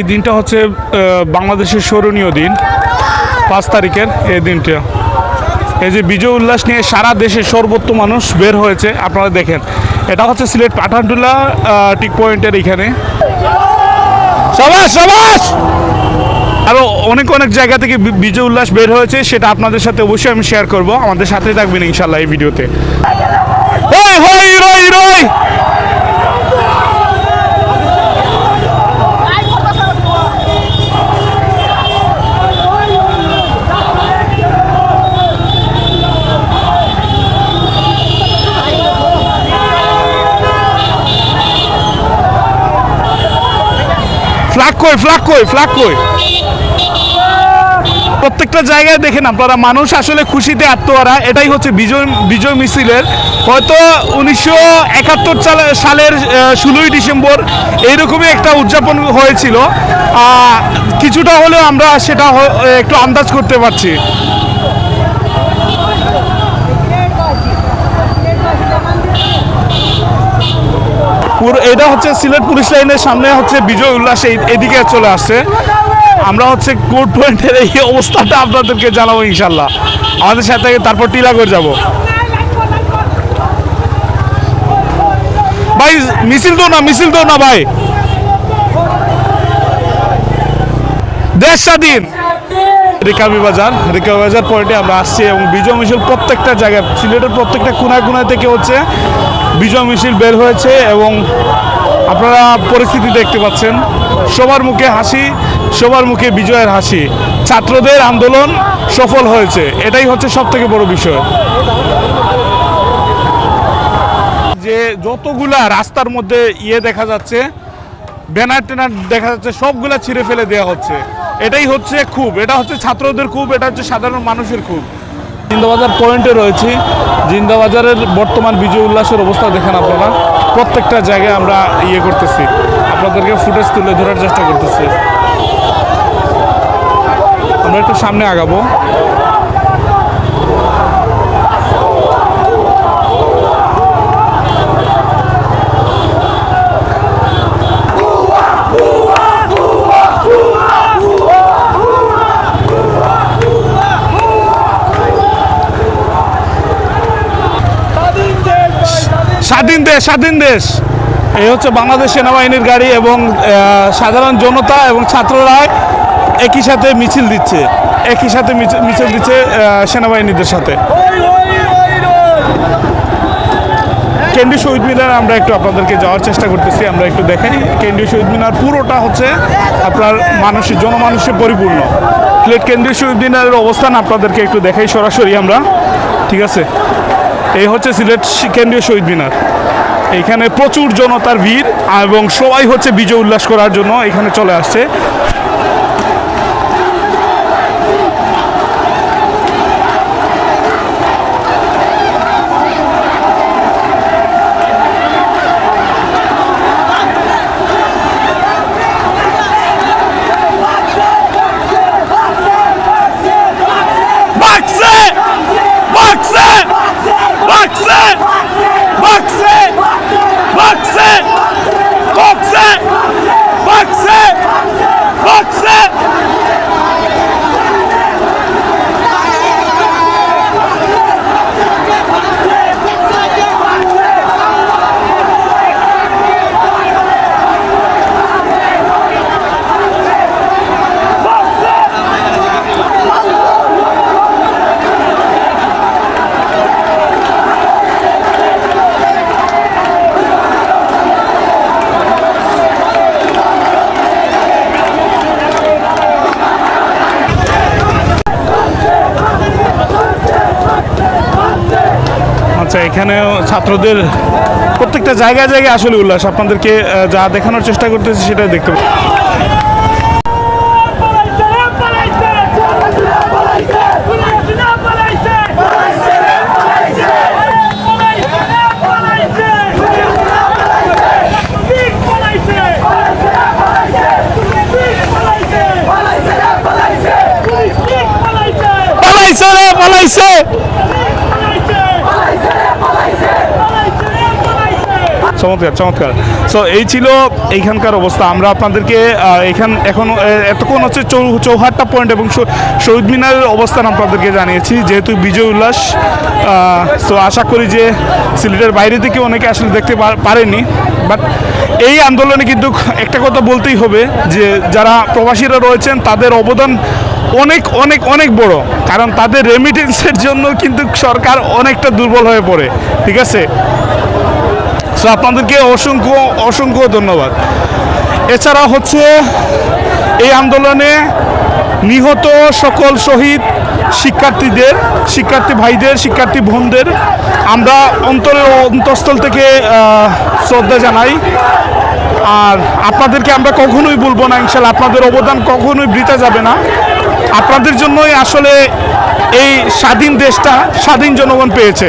এই দিনটা হচ্ছে বাংলাদেশের স্মরণীয় দিন। পাঁচ তারিখের এই দিনটা। এই যে বিজয় উল্লাস নিয়ে সারা দেশে সর্বত্র মানুষ বের হয়েছে, আপনারা দেখেন। এটা হচ্ছে সিলেট পাঠানটুলা টিক পয়েন্টের এখানে। সবাস সবাস! আরও অনেক অনেক জায়গা থেকে বিজয় উল্লাস বের হয়েছে, সেটা আপনাদের সাথে অবশ্যই আমি শেয়ার করব। আমাদের সাথে থাকবেন ইনশাল্লাহ এই ভিডিওতে। ফ্ল্যাগ কই ফ্ল্যাগ কই ফ্ল্যাগ কই প্রত্যেকটা জায়গায় দেখেন আপনারা মানুষ আসলে খুশিতে আত্মহারা, এটাই হচ্ছে বিজয় বিজয় মিছিলের। হয়তো উনিশশো একাত্তর সালের ষোলোই ডিসেম্বর এইরকমই একটা উদযাপন হয়েছিল। কিছুটা হলেও আমরা সেটা একটু আন্দাজ করতে পারছি। এটা হচ্ছে সিলেট পুলিশ লাইনের সামনে হচ্ছে বিজয় উল্লাস এদিকে চলে আসছে। আমরা হচ্ছে কোর্ট পয়েন্টের এই অবস্থাটা আপনাদেরকে জানাব ইনশাল্লাহ। আমাদের সাথে তারপর টিলাগড় যাব। ভাই, মিছিল তো না, মিছিল তো না ভাই। দেশ স্বাধীন। রিকাবি বাজার রিকাবি বাজার পয়েন্টে আমরা আসছি এবং বিজয় মিছিল প্রত্যেকটা জায়গায়, সিলেটের প্রত্যেকটা কোনায় কোনায় থেকে হচ্ছে বিজয় মিছিল বের হয়েছে এবং আপনারা পরিস্থিতি দেখতে পাচ্ছেন। সবার মুখে হাসি, সবার মুখে বিজয়ের হাসি। ছাত্রদের আন্দোলন সফল হয়েছে। এটাই হচ্ছে সব থেকে বড় বিষয়। যে যতগুলা রাস্তার মধ্যে ইয়ে দেখা যাচ্ছে, ব্যানার ট্যানার দেখা যাচ্ছে, সবগুলা ছিঁড়ে ফেলে দেওয়া হচ্ছে। এটাই হচ্ছে খুব। এটা হচ্ছে ছাত্রদের খুব, এটা হচ্ছে সাধারণ মানুষের খুব। জিন্দাবাজার পয়েন্টে রয়েছি। জিন্দাবাজারের বর্তমান বিজয় উল্লাসের অবস্থা দেখেন আপনারা। প্রত্যেকটা জায়গায় আমরা ইয়ে করতেছি। আপনাদেরকে ফুটেজ তুলে ধরার চেষ্টা করতেছি। আমরা একটু সামনে আগাবো। স্বাধীন দেশ। এই হচ্ছে বাংলাদেশ সেনাবাহিনীর গাড়ি এবং সাধারণ জনতা এবং ছাত্ররা একই সাথে মিছিল দিচ্ছে। একই সাথে মিছিল দিচ্ছে সেনাবাহিনীদের সাথে। কেন্দ্রীয় শহীদ মিনার আমরা একটু আপনাদেরকে যাওয়ার চেষ্টা করতেছি, আমরা একটু দেখাই। কেন্দ্রীয় শহীদ মিনার পুরোটা হচ্ছে আপনার মানুষের জনমানুষে পরিপূর্ণ। প্লেট কেন্দ্রীয় শহীদ মিনারের অবস্থান আপনাদেরকে একটু দেখাই সরাসরি আমরা। ঠিক আছে? এই হচ্ছে সিলেট কেন্দ্রীয় শহীদ মিনার। এইখানে প্রচুর জনতার ভিড় এবং সবাই হচ্ছে বিজয় উল্লাস করার জন্য এখানে চলে আসছে। আচ্ছা এখানেও ছাত্রদের প্রত্যেকটা জায়গায় জায়গায় আসলে উল্লাস। আপনাদেরকে যা দেখানোর চেষ্টা করতেছি সেটা দেখতে! রে পালাইছে। চমৎকার চমৎকার। সো এই ছিল এইখানকার অবস্থা। আমরা আপনাদেরকে এখান, এখন এতক্ষণ হচ্ছে চৌ- চৌহাট্টা পয়েন্ট এবং শহীদ মিনারের অবস্থান আপনাদেরকে জানিয়েছি, যেহেতু বিজয় উল্লাস সো আশা করি যে সিলেটের বাইরে থেকে অনেকে আসলে দেখতে পারেনি। বাট এই আন্দোলনে কিন্তু একটা কথা বলতেই হবে যে, যারা প্রবাসীরা রয়েছেন, তাদের অবদান অনেক অনেক অনেক বড়। কারণ তাদের রেমিটেন্সের জন্য কিন্তু সরকার অনেকটা দুর্বল হয়ে পড়ে। ঠিক আছে? সো আপনাদেরকে অসংখ্য অসংখ্য ধন্যবাদ। এছাড়া হচ্ছে এই আন্দোলনে নিহত সকল শহীদ শিক্ষার্থীদের, শিক্ষার্থী ভাইদের, শিক্ষার্থী বোনদের আমরা অন্তরের অন্তঃস্থল থেকে শ্রদ্ধা জানাই। আর আপনাদেরকে আমরা কখনোই বলব না, ইনশাল্লাহ আপনাদের অবদান কখনোই বৃথা যাবে না। আপনাদের জন্যই আসলে এই স্বাধীন দেশটা স্বাধীন জনগণ পেয়েছে।